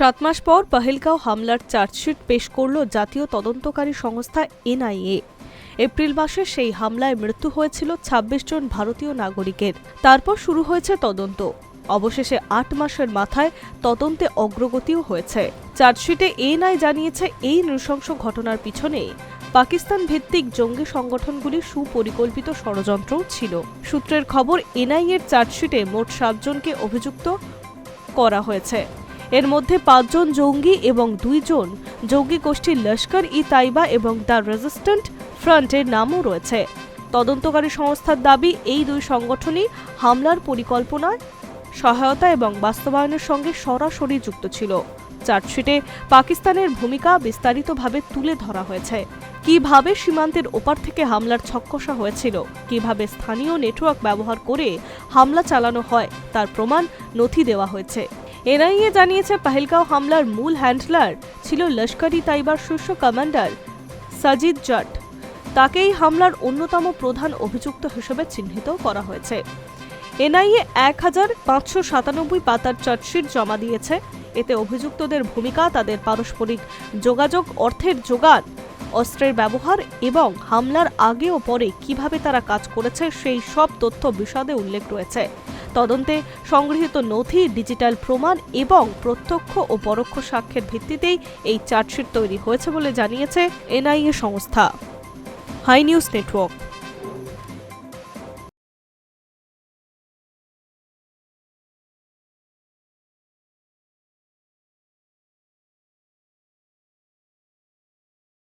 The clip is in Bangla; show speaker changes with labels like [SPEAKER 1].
[SPEAKER 1] সাত মাস পর পহেলগাঁও হামলার চার্জশিট পেশ করল জাতীয় তদন্তকারী সংস্থা এনআইএ। এপ্রিল মাসে সেই হামলায় মৃত্যু হয়েছিল ২৬ জন ভারতীয় নাগরিকের। তারপর শুরু হয়েছে তদন্ত। অবশেষে আট মাসের মাথায় তদন্তে অগ্রগতিও হয়েছে। চার্জশিটে এনআই জানিয়েছে এই নৃশংস ঘটনার পিছনে পাকিস্তান ভিত্তিক জঙ্গি সংগঠনগুলির সুপরিকল্পিত ষড়যন্ত্রও ছিল। সূত্রের খবর, এনআইএর চার্জশিটে মোট সাতজনকে অভিযুক্ত করা হয়েছে। এর মধ্যে পাঁচজন জঙ্গি এবং দুইজন জঙ্গি গোষ্ঠী লস্কর ই তাইবা এবং দ্য রেজিস্ট্যান্ট ফ্রন্টের নামও রয়েছে। তদন্তকারী সংস্থার দাবি, এই দুই সংগঠনই হামলার পরিকল্পনায় সহায়তা এবং বাস্তবায়নের সঙ্গে সরাসরি যুক্ত ছিল। চার্জশিটে পাকিস্তানের ভূমিকা বিস্তারিতভাবে তুলে ধরা হয়েছে। কীভাবে সীমান্তের ওপার থেকে হামলার ছক্কষা হয়েছিল, কীভাবে স্থানীয় নেটওয়ার্ক ব্যবহার করে হামলা চালানো হয়, তার প্রমাণ নথি দেওয়া হয়েছে। এনআইএ জানিয়েছে পাহেলগাঁও হামলার মূল হ্যান্ডলার ছিল লস্করি তাইবার শীর্ষ কমান্ডার সাজিদ জট। তাকেই হামলার অন্যতম প্রধান অভিযুক্ত হিসেবে চিহ্নিত করা হয়েছে। এনআইএ এক হাজার পাঁচশো সাতানব্বই পাতার চার্জশিট জমা দিয়েছে। এতে অভিযুক্তদের ভূমিকা, তাদের পারস্পরিক যোগাযোগ, অর্থের যোগান, অস্ত্রের ব্যবহার এবং হামলার আগে ও পরে কীভাবে তারা কাজ করেছে, সেই সব তথ্য বিশদে উল্লেখ রয়েছে। তদন্তে সংগৃহীত নথি, ডিজিটাল প্রমাণ এবং প্রত্যক্ষ ও পরোক্ষ সাক্ষ্যের ভিত্তিতেই এই চার্জশিট তৈরি হয়েছে বলে জানিয়েছে এনআইএ সংস্থা। Hi news network.